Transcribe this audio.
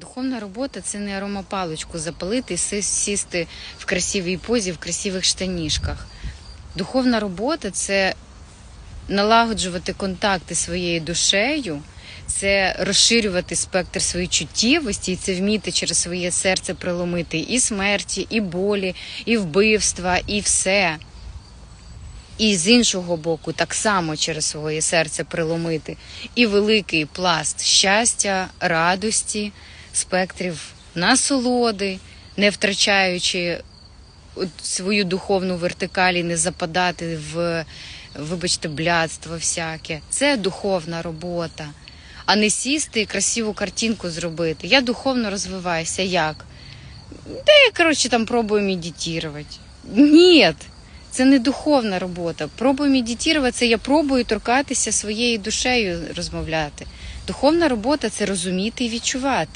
Духовна робота це не аромапаличку запалити сісти в красивій позі, в красивих штанішках. Духовна робота це налагоджувати контакти своєю душею, це розширювати спектр своєї чуттєвості, і це вміти через своє серце приломити і смерті, і болі, і вбивства, і все. І з іншого боку, так само через своє серце приломити і великий пласт щастя, радості, спектрів насолоди, не втрачаючи свою духовну вертикаль і не западати в, вибачте, блядство всяке. Це духовна робота, а не сісти і красиву картинку зробити. Я духовно розвиваюся як? Та я, коротше, там пробую медитувати. Ні, це не духовна робота. Пробую медитувати, це я пробую торкатися своєю душею розмовляти. Духовна робота це розуміти і відчувати.